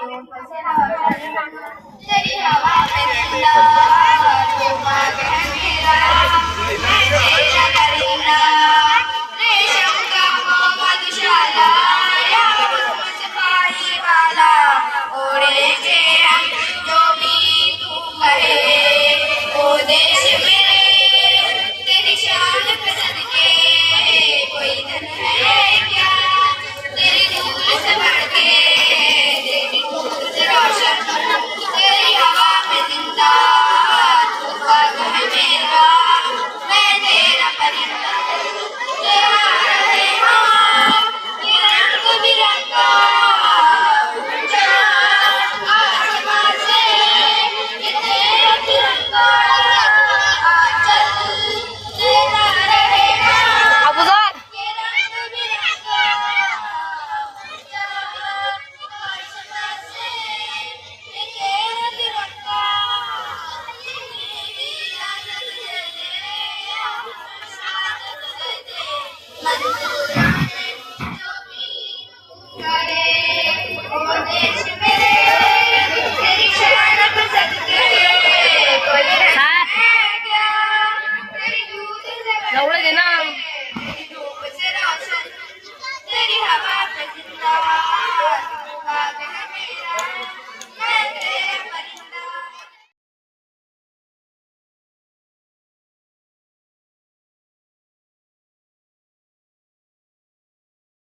感谢老妹，谢谢李小宝，拜拜。করে ও দেশ